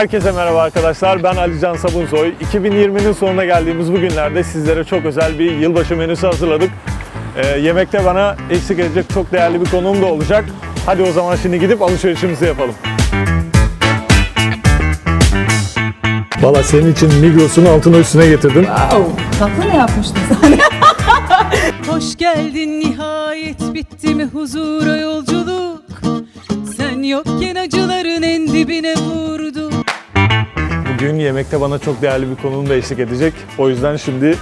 Herkese merhaba arkadaşlar. Ben Alican Sabunsoy. 2020'nin sonuna geldiğimiz bu günlerde sizlere çok özel bir yılbaşı menüsü hazırladık. Ee, yemekte bana eksik edecek çok değerli bir konuğum da olacak. Hadi o zaman şimdi gidip alışverişimizi yapalım. Valla senin için Migros'un altına üstüne getirdim. Wow, tatlı ne yapmıştın sen? Hoş geldin nihayet bitti mi huzura yolculuk Sen yokken acıların en dibine vurdu Bugün yemekte bana çok değerli bir konuğum da eşlik edecek. O yüzden şimdi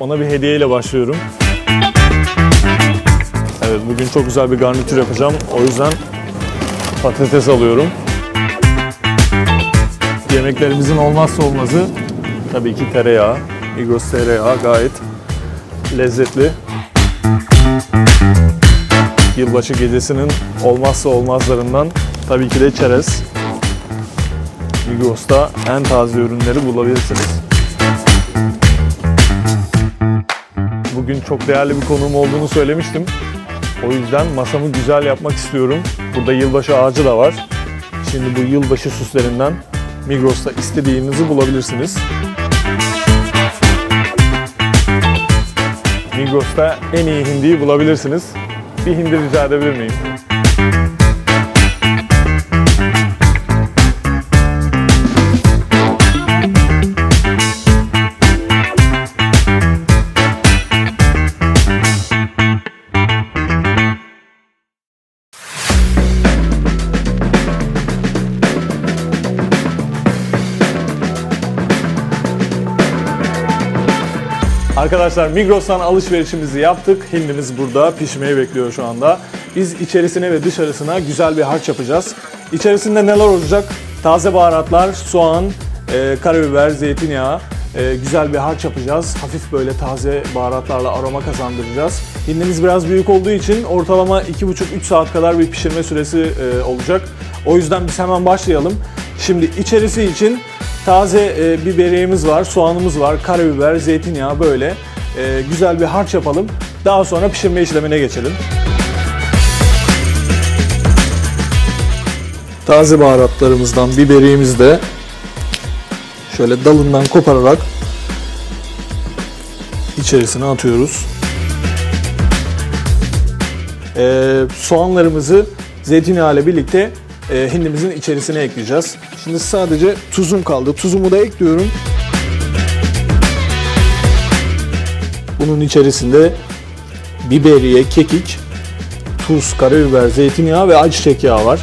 ona bir hediyeyle başlıyorum. Evet bugün çok güzel bir garnitür yapacağım. O yüzden patates alıyorum. Yemeklerimizin olmazsa olmazı tabii ki tereyağı. Migros tereyağı gayet lezzetli. Yılbaşı gecesinin olmazsa olmazlarından tabii ki de çerez. Migros'ta en taze ürünleri bulabilirsiniz. Bugün çok değerli bir konuğum olduğunu söylemiştim. O yüzden masamı güzel yapmak istiyorum. Burada yılbaşı ağacı da var. Şimdi bu yılbaşı süslerinden Migros'ta istediğinizi bulabilirsiniz. Migros'ta en iyi hindiyi bulabilirsiniz. Bir hindi rica edebilir miyim? Arkadaşlar Migros'tan alışverişimizi yaptık. Hindimiz burada pişmeyi bekliyor şu anda. Biz içerisine ve dışarısına güzel bir harç yapacağız. İçerisinde neler olacak? Taze baharatlar, soğan, e, karabiber, zeytinyağı, e, güzel bir harç yapacağız. Hafif böyle taze baharatlarla aroma kazandıracağız. Hindimiz biraz büyük olduğu için ortalama 2,5-3 saat kadar bir pişirme süresi e, olacak. O yüzden biz hemen başlayalım. Şimdi içerisi için Taze e, biberiyeğimiz var, soğanımız var, karabiber, zeytinyağı böyle. E, güzel bir harç yapalım. Daha sonra pişirme işlemine geçelim. Taze baharatlarımızdan biberiyeğimizi de şöyle dalından kopararak içerisine atıyoruz. E, soğanlarımızı zeytinyağı ile birlikte e, hindimizin içerisine ekleyeceğiz. Şimdi sadece tuzum kaldı. Tuzumu da ekliyorum. Bunun içerisinde biberiye, kekik, tuz, karabiber, zeytinyağı ve ayçiçek yağı var.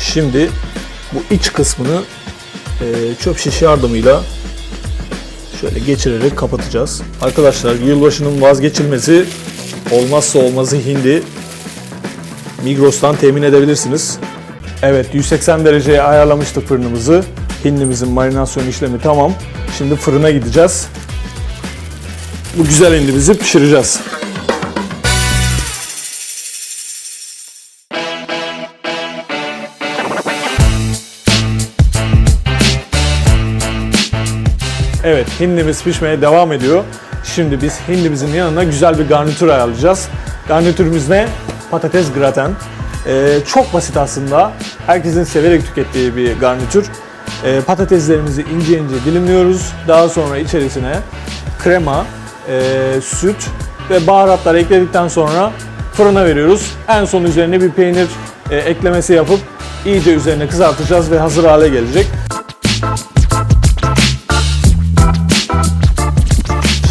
Şimdi bu iç kısmını e, çöp şiş yardımıyla şöyle geçirerek kapatacağız. Arkadaşlar yılbaşının vazgeçilmezi olmazsa olmazı hindi Migros'tan temin edebilirsiniz. Evet 180 dereceye ayarlamıştık fırınımızı. Hindimizin marinasyon işlemi tamam. Şimdi fırına gideceğiz. Bu güzel hindimizi pişireceğiz. Evet hindimiz pişmeye devam ediyor. Şimdi biz hindimizin yanına güzel bir garnitür ayarlayacağız. Garnitürümüz ne? Patates graten. Ee, çok basit aslında. Herkesin severek tükettiği bir garnitür. Ee, patateslerimizi ince ince dilimliyoruz. Daha sonra içerisine krema, e, süt ve baharatlar ekledikten sonra fırına veriyoruz. En son üzerine bir peynir e, eklemesi yapıp iyice üzerine kızartacağız ve hazır hale gelecek.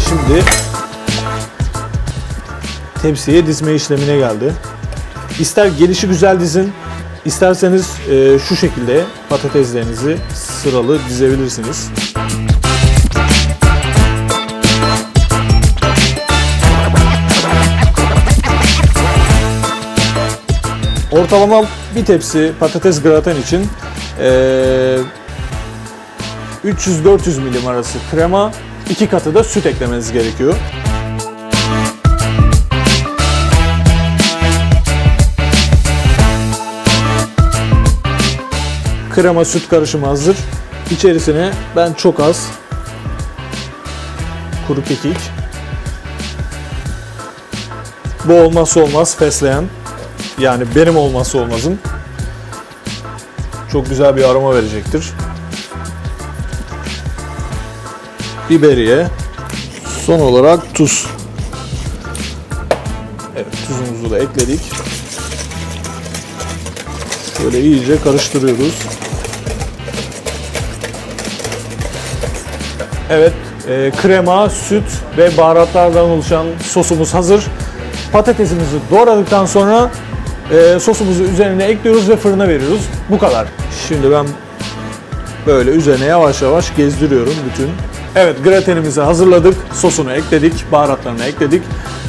Şimdi tepsiye dizme işlemine geldi. İster gelişi güzel dizin, isterseniz e, şu şekilde patateslerinizi sıralı dizebilirsiniz. Ortalama bir tepsi patates graten için e, 300-400 milim arası krema, iki katı da süt eklemeniz gerekiyor. Krema süt karışımı hazır. İçerisine ben çok az kuru kekik. Bu olmazsa olmaz fesleğen. Yani benim olmazsa olmazım. çok güzel bir aroma verecektir. Biberiye. Son olarak tuz. Evet tuzumuzu da ekledik. Şöyle iyice karıştırıyoruz. Evet, e, krema, süt ve baharatlardan oluşan sosumuz hazır. Patatesimizi doğradıktan sonra e, sosumuzu üzerine ekliyoruz ve fırına veriyoruz. Bu kadar. Şimdi ben böyle üzerine yavaş yavaş gezdiriyorum bütün. Evet, gratenimizi hazırladık. Sosunu ekledik, baharatlarını ekledik.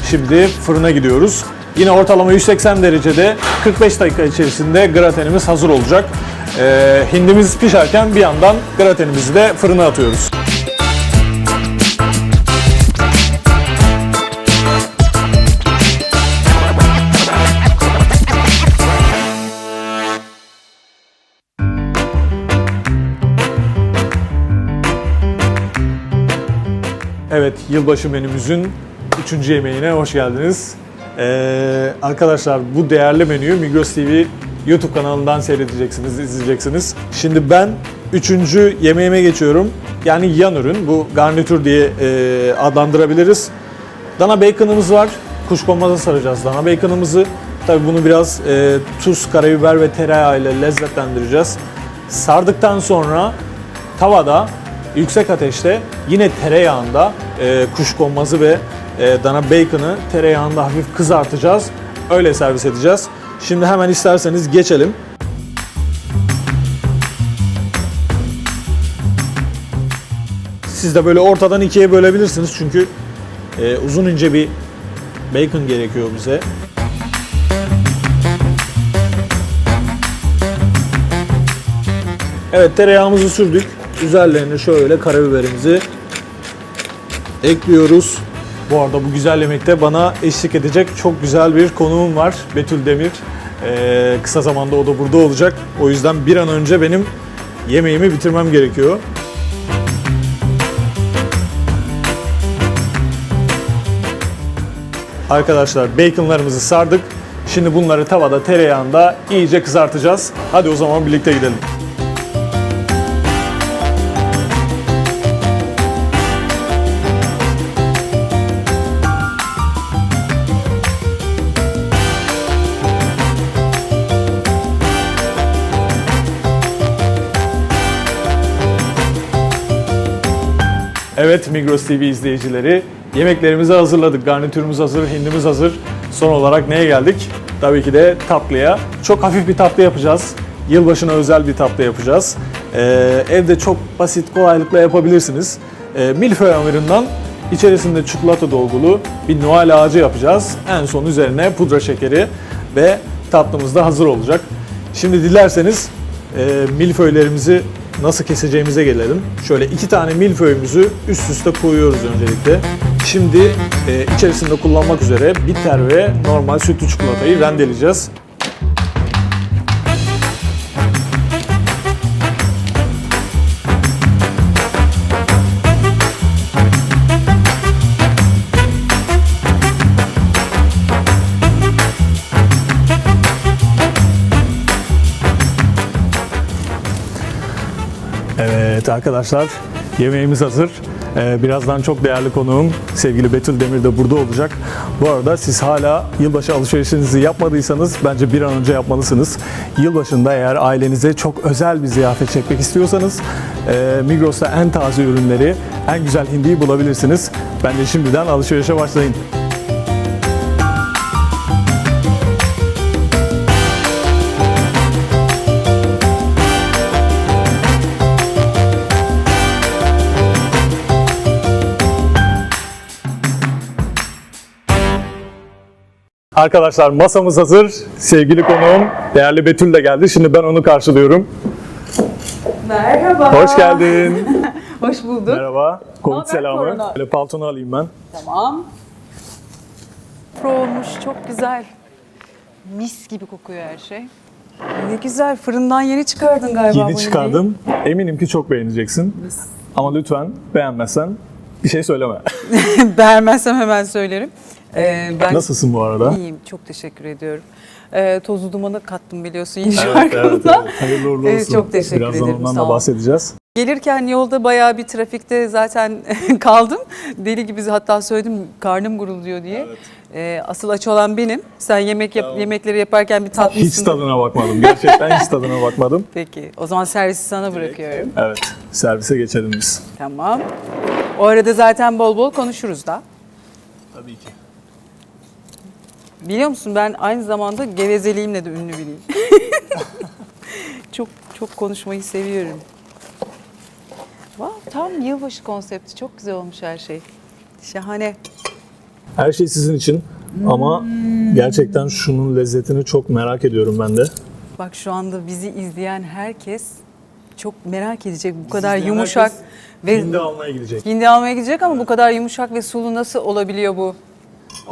Şimdi fırına gidiyoruz. Yine ortalama 180 derecede 45 dakika içerisinde gratenimiz hazır olacak. E, hindimiz pişerken bir yandan gratenimizi de fırına atıyoruz. Evet, yılbaşı menümüzün üçüncü yemeğine hoş geldiniz. Ee, arkadaşlar bu değerli menüyü Migros TV YouTube kanalından seyredeceksiniz, izleyeceksiniz. Şimdi ben üçüncü yemeğime geçiyorum. Yani yan ürün, bu garnitür diye e, adlandırabiliriz. Dana bacon'ımız var. Kuşkonmaza saracağız dana bacon'ımızı. Tabii bunu biraz e, tuz, karabiber ve tereyağı ile lezzetlendireceğiz. Sardıktan sonra tavada yüksek ateşte yine tereyağında e, kuşkonmazı ve e, dana bacon'ı tereyağında hafif kızartacağız. Öyle servis edeceğiz. Şimdi hemen isterseniz geçelim. Siz de böyle ortadan ikiye bölebilirsiniz çünkü e, uzun ince bir bacon gerekiyor bize. Evet tereyağımızı sürdük. Üzerlerine şöyle karabiberimizi ekliyoruz. Bu arada bu güzel yemekte bana eşlik edecek çok güzel bir konuğum var. Betül Demir. Ee, kısa zamanda o da burada olacak. O yüzden bir an önce benim yemeğimi bitirmem gerekiyor. Arkadaşlar baconlarımızı sardık. Şimdi bunları tavada tereyağında iyice kızartacağız. Hadi o zaman birlikte gidelim. Evet Migros TV izleyicileri yemeklerimizi hazırladık. Garnitürümüz hazır, hindimiz hazır. Son olarak neye geldik? Tabii ki de tatlıya. Çok hafif bir tatlı yapacağız. Yılbaşına özel bir tatlı yapacağız. Ee, evde çok basit, kolaylıkla yapabilirsiniz. Ee, milföy hamurundan içerisinde çikolata dolgulu bir Noel ağacı yapacağız. En son üzerine pudra şekeri ve tatlımız da hazır olacak. Şimdi dilerseniz e, milföylerimizi nasıl keseceğimize gelelim. Şöyle iki tane milföyümüzü üst üste koyuyoruz öncelikle. Şimdi e, içerisinde kullanmak üzere bitter ve normal sütlü çikolatayı rendeleyeceğiz. Evet arkadaşlar yemeğimiz hazır. Ee, birazdan çok değerli konuğum sevgili Betül Demir de burada olacak. Bu arada siz hala yılbaşı alışverişinizi yapmadıysanız bence bir an önce yapmalısınız. Yılbaşında eğer ailenize çok özel bir ziyafet çekmek istiyorsanız e, Migros'ta en taze ürünleri, en güzel hindiyi bulabilirsiniz. Bence şimdiden alışverişe başlayın. Arkadaşlar masamız hazır. Sevgili konuğum değerli Betül de geldi. Şimdi ben onu karşılıyorum. Merhaba. Hoş geldin. Hoş bulduk. Merhaba. Covid selamı. korona? Böyle paltonu alayım ben. Tamam. Pro olmuş, çok güzel. Mis gibi kokuyor her şey. Ne güzel, fırından yeni çıkardın galiba Yeni bu çıkardım. Eminim ki çok beğeneceksin. Ama lütfen beğenmezsen bir şey söyleme. yemeği. Beğenmezsem hemen söylerim. Ee, ben Nasılsın bu arada? iyiyim, çok teşekkür ediyorum. e, tozu dumanı kattım biliyorsun yeni Evet, şarkımda. evet, evet. Hayırlı uğurlu Evet, olsun. çok teşekkür Birazdan ederim, ondan sağ da bahsedeceğiz. Gelirken yolda bayağı bir trafikte zaten kaldım. Deli gibi hatta söyledim karnım gurulduyor diye. E, asıl aç olan benim. Sen yemek yap, yemekleri yaparken bir tatlısın. Hiç tadına bakmadım. Gerçekten hiç tadına bakmadım. Peki o zaman servisi sana bırakıyorum. Evet. Servise geçelim biz. Tamam. O arada zaten bol bol konuşuruz da. Tabii ki. Biliyor musun ben aynı zamanda gevezeliğimle de ünlü biriyim. çok çok konuşmayı seviyorum. Wow, tam yılbaşı konsepti. Çok güzel olmuş her şey. Şahane. Her şey sizin için ama gerçekten şunun lezzetini çok merak ediyorum ben de. Bak şu anda bizi izleyen herkes çok merak edecek bu kadar izleyen yumuşak herkes ve Hindi almaya gidecek. hindi almaya gidecek ama bu kadar yumuşak ve sulu nasıl olabiliyor bu?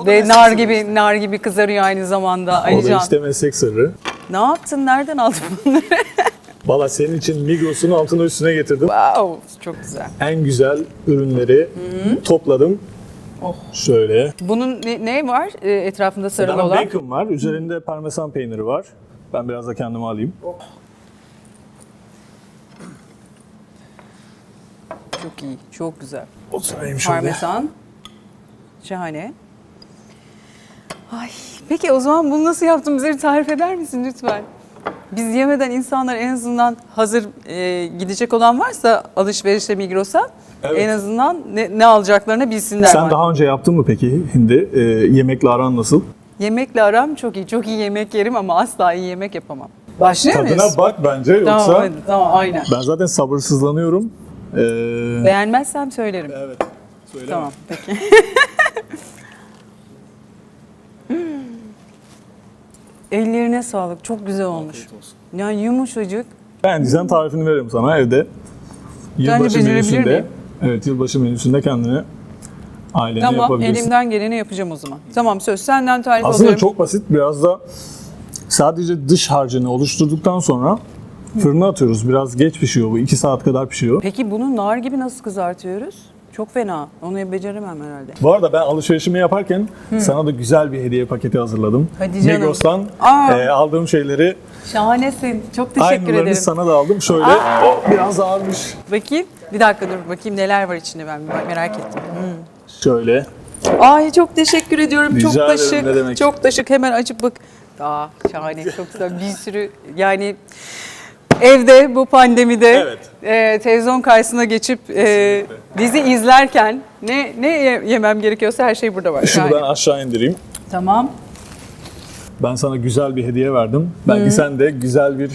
Ve nar gibi nar gibi kızarıyor aynı zamanda. O da Alican. işte meslek sırrı. Ne yaptın? Nereden aldın bunları? Valla senin için Migros'un altına üstüne getirdim. wow, çok güzel. En güzel ürünleri topladım. Oh. Şöyle. Bunun ne, ne var e, etrafında sarılı Daha olan? bacon var. Üzerinde parmesan peyniri var. Ben biraz da kendime alayım. Çok iyi, çok güzel. Oturayım şöyle. Parmesan. Şahane. Ay, peki o zaman bunu nasıl yaptın? Bize bir tarif eder misin lütfen? Biz yemeden insanlar en azından hazır e, gidecek olan varsa alışverişe Migros'a Evet. en azından ne, ne alacaklarını bilsinler. Sen var. daha önce yaptın mı peki hindi? Ee, yemekle aran nasıl? Yemekle aram çok iyi. Çok iyi yemek yerim ama asla iyi yemek yapamam. Başlıyor muyuz? Tadına bak bence yoksa Tamam, hadi, tamam aynen. ben zaten sabırsızlanıyorum. Ee, Beğenmezsem söylerim. evet. Söyle. Tamam peki. Ellerine sağlık. Çok güzel olmuş. Yani yumuşacık. Ben diyeceğim tarifini veririm sana evde. Yılbaşı becerebilir menüsünde. miyim? Evet yılbaşı menüsünde kendine ailene Tamam yapabilirsin. elimden geleni yapacağım o zaman. Tamam söz senden tarif Aslında alıyorum. çok basit. Biraz da sadece dış harcını oluşturduktan sonra fırına atıyoruz. Biraz geç pişiyor bu. 2 saat kadar pişiyor. Peki bunu nar gibi nasıl kızartıyoruz? Çok fena. Onu beceremem herhalde. Bu arada ben alışverişimi yaparken sana da güzel bir hediye paketi hazırladım. Hadi canım. Migros'tan Aa. e, aldığım şeyleri Şahanesin. Çok teşekkür aynılarını ederim. sana da aldım. Şöyle oh, biraz ağırmış. Bakayım. Bir dakika dur bakayım neler var içinde ben bir merak ettim. Şöyle. Ay çok teşekkür ediyorum. Rica çok ederim, taşık. ne demek. Çok taşık. Hemen açıp bak. Aa şahane. Çok güzel. Bir sürü yani evde bu pandemide Evet. e, televizyon karşısına geçip e, dizi izlerken ne ne ye- yemem gerekiyorsa her şey burada var. Şunu ben aşağı indireyim. Tamam. Ben sana güzel bir hediye verdim. Belki sen de güzel bir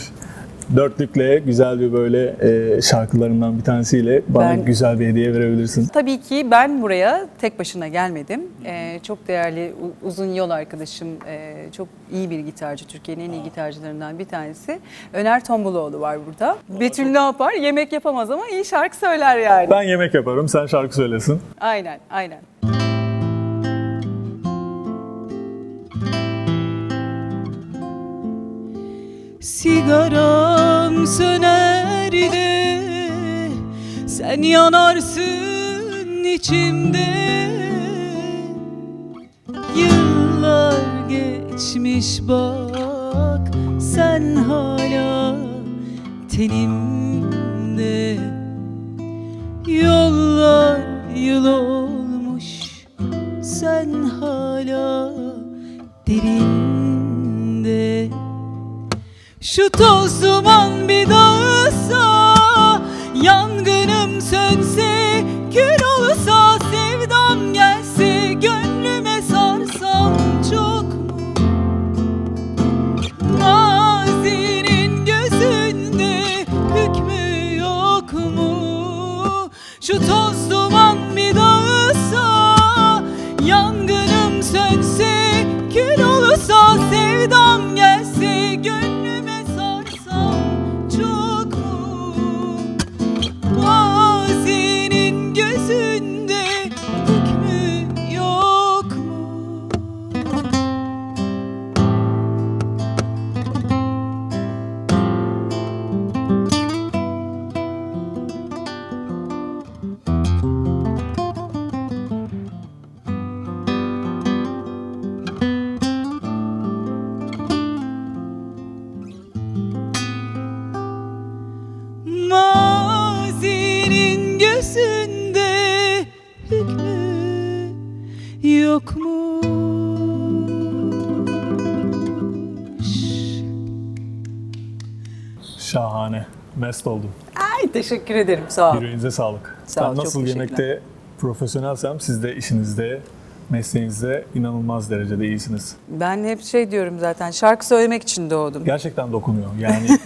dörtlükle, güzel bir böyle e, şarkılarından bir tanesiyle bana Ben- güzel bir hediye verebilirsin. Tabii ki ben buraya tek başına gelmedim. Ee, çok değerli uzun yol arkadaşım, e, çok iyi bir gitarcı, Türkiye'nin en iyi gitarcılarından bir tanesi. Öner Tombuluoğlu var burada. Betül ne yapar? Yemek yapamaz ama iyi şarkı söyler yani. Ben yemek yaparım, sen şarkı söylesin. Aynen, aynen. Sigaram Sen yanarsın içimde. Yıllar geçmiş bak Sen hala tenimde. Yollar yıl olmuş Sen hala derinde. Şu toz duman bir dağılsa Şahane. Mest oldum. Ay teşekkür ederim sağ ol. Yüreğinize sağlık. Sağ ol, ben nasıl yemekte profesyonelsem siz de işinizde, mesleğinizde inanılmaz derecede iyisiniz. Ben hep şey diyorum zaten şarkı söylemek için doğdum. Gerçekten dokunuyor. Yani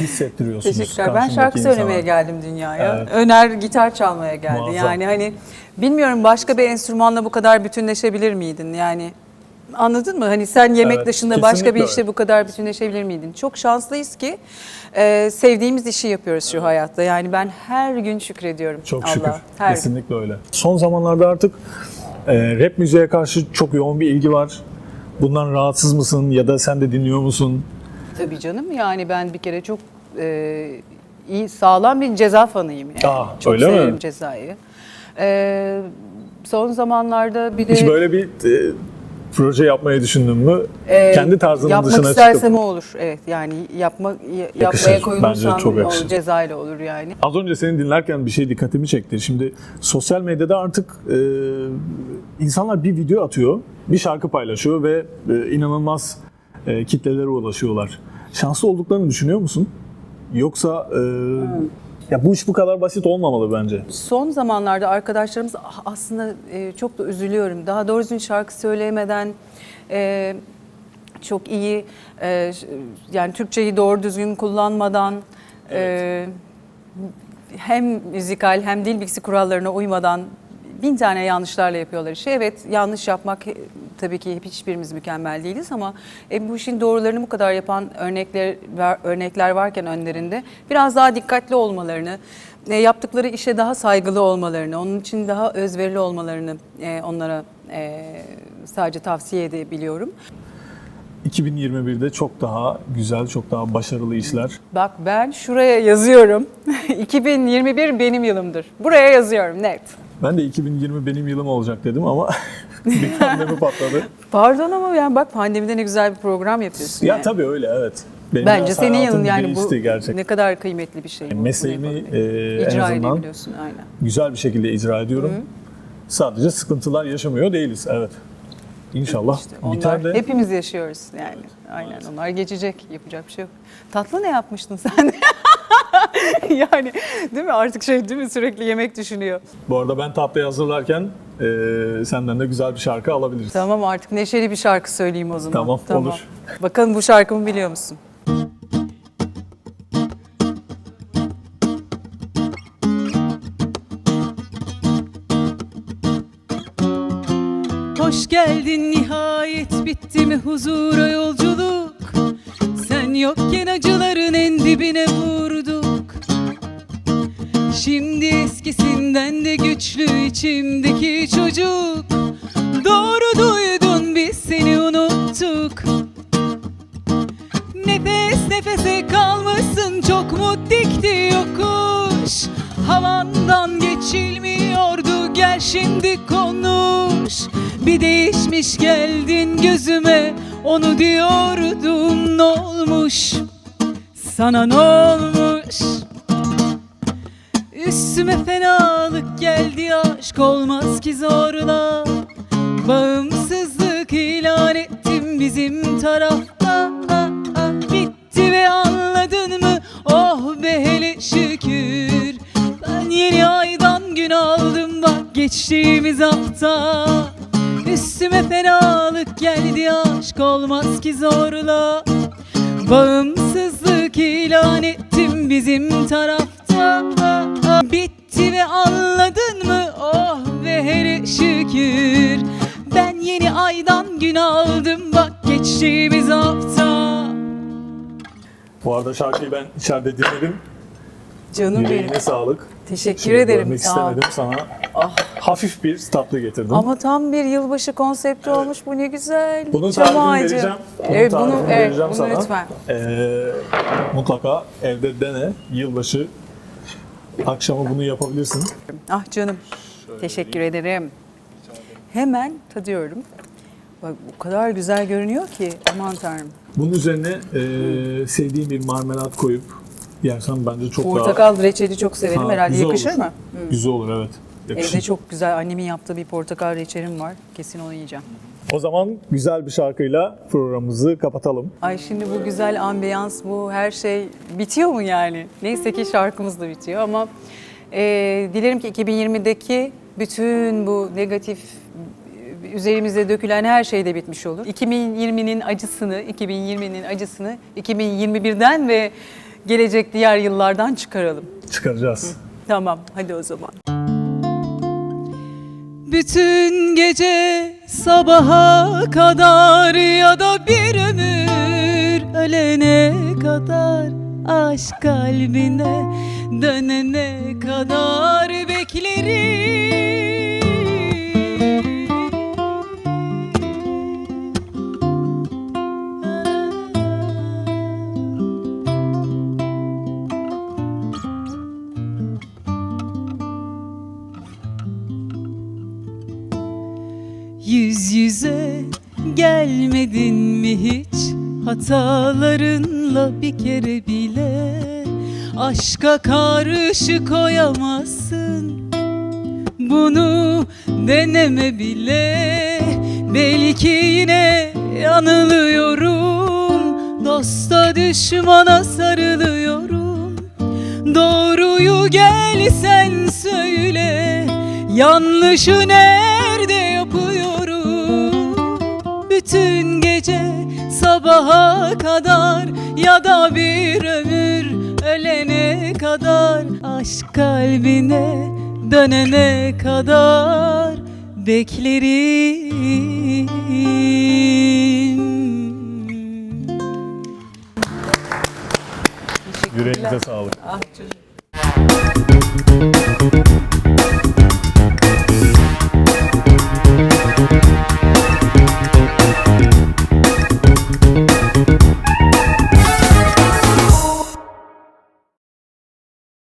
hissettiriyorsunuz. Teşekkürler. Ben şarkı insana. söylemeye geldim dünyaya. Evet. Öner gitar çalmaya geldi. Muazzam. Yani hani bilmiyorum başka bir enstrümanla bu kadar bütünleşebilir miydin? Yani anladın mı? Hani sen yemek Evet, dışında başka bir işte bu kadar bütünleşebilir miydin? Çok şanslıyız ki e, sevdiğimiz işi yapıyoruz şu hayatta. Yani ben her gün şükrediyorum. Çok Allah. şükür. Her gün. Kesinlikle öyle. Son zamanlarda artık e, rap müziğe karşı çok yoğun bir ilgi var. Bundan rahatsız mısın ya da sen de dinliyor musun? Tabii canım yani ben bir kere çok e, iyi sağlam bir ceza fanıyım yani. Aa, çok öyle mi? severim cezayı. E, son zamanlarda bir de Hiç böyle bir e, proje yapmayı düşündün mü? e, Kendi tarzının yapmak dışına istersem çıkıp. o olur. Evet yani yapma ya- Yakışır. yapmaya koyulursam çok yakışır. cezayla olur yani. Az önce seni dinlerken bir şey dikkatimi çekti. Şimdi sosyal medyada artık e, insanlar bir video atıyor, bir şarkı paylaşıyor ve e, inanılmaz e, kitlelere ulaşıyorlar. Şanslı olduklarını düşünüyor musun? Yoksa e, ya bu iş bu kadar basit olmamalı bence. Son zamanlarda arkadaşlarımız ah, aslında e, çok da üzülüyorum. Daha doğru düzgün şarkı söyleyemeden e, çok iyi e, yani Türkçeyi doğru düzgün kullanmadan e, hem müzikal hem dil bilgisi kurallarına uymadan bin tane yanlışlarla yapıyorlar işi. Evet yanlış yapmak e, tabii ki hiçbirimiz mükemmel değiliz ama e, bu işin doğrularını bu kadar yapan örnekler var- örnekler varken önlerinde biraz daha dikkatli olmalarını, e, yaptıkları işe daha saygılı olmalarını, onun için daha özverili olmalarını e, onlara e, sadece tavsiye edebiliyorum. 2021'de çok daha güzel, çok daha başarılı işler. Bak ben şuraya yazıyorum. 2021 benim yılımdır. Buraya yazıyorum net. Ben de 2020 benim yılım olacak dedim ama bir pandemi patladı. Pardon ama yani bak pandemide ne güzel bir program yapıyorsun. Ya yani. tabii öyle evet. Benim Bence senin yılın yani bu gerçekten. ne kadar kıymetli bir şey. bu. Mesleğimi, Bunu e, yapabilmek. en icra azından- aynen. güzel bir şekilde icra ediyorum. Sadece sıkıntılar yaşamıyor değiliz. Evet. İnşallah İşte onlar biter de. hepimiz yaşıyoruz yani. Aynen onlar geçecek. Yapacak bir şey yok. Tatlı ne yapmıştın sen? yani değil mi artık şey değil mi sürekli yemek düşünüyor. Bu arada ben tatlıyı hazırlarken e, senden de güzel bir şarkı alabiliriz. Tamam artık neşeli bir şarkı söyleyeyim o zaman. Tamam, olur. Bakalım bu şarkımı biliyor musun? Hoş geldin nihayet bitti mi huzura yolculuk Sen yokken acıların en dibine vurduk Şimdi eskisinden de güçlü içimdeki çocuk. Doğru duydun biz seni unuttuk. Nefes nefese kalmışsın çok mu dikti yokuş? Havandan geçilmiyordu gel şimdi konuş. Bir değişmiş geldin gözüme onu diyordum ne olmuş? Sana ne olmuş Üstüme fenalık geldi aşk olmaz ki zorla. Bağımsızlık ilan ettim bizim tarafta. Bitti ve anladın mı? Oh be hele şükür. Ben yeni aydan gün aldım bak geçtiğimiz hafta. Üstüme fenalık geldi aşk olmaz ki zorla. Bağımsızlık ilan ettim bizim tarafta Bitti ve anladın mı oh ve hele şükür Ben yeni aydan gün aldım bak geçtiğimiz hafta Bu arada şarkıyı ben içeride dinledim. Canım benim. Yüreğine sağlık. Teşekkür Şimdi ederim. ol. istemedim sana. Hafif bir tatlı getirdim. Ama tam bir yılbaşı konsepti olmuş bu ne güzel. Bunun Çam tarifini ağacı. vereceğim. Bunun evet bunu, evet, vereceğim bunu sana. lütfen. Ee, mutlaka evde dene. Yılbaşı akşamı bunu yapabilirsin. Ah canım. Teşekkür ederim. Hemen tadıyorum. Bak o kadar güzel görünüyor ki aman tanrım. Bunun üzerine e, sevdiğim bir marmelat koyup yersen bence çok daha Portakal reçeli çok severim. Ha, Herhalde yakışır olur. mı? güzel olur evet. Evde çok güzel annemin yaptığı bir portakal reçelim var. Kesin onu yiyeceğim. O zaman güzel bir şarkıyla programımızı kapatalım. Ay şimdi bu güzel ambiyans, bu her şey bitiyor mu yani? Neyse ki şarkımız da bitiyor ama e, dilerim ki 2020'deki bütün bu negatif e, üzerimize dökülen her şey de bitmiş olur. 2020'nin acısını, 2020'nin acısını 2021'den ve gelecek diğer yıllardan çıkaralım. Çıkaracağız. Tamam, hadi o zaman. Bütün gece sabaha kadar ya da bir ömür ölene kadar aşk kalbine dönene kadar beklerim. Hatalarınla bir kere bile aşka karşı koyamazsın. Bunu deneme bile. Belki yine yanılıyorum dosta düşmana sarılıyorum. Doğruyu gel sen söyle. Yanlışı nerede yapıyorum? Bütün gece sabaha kadar Ya da bir ömür ölene kadar Aşk kalbine dönene kadar Beklerim Yüreğinize sağlık. Ah çocuğum.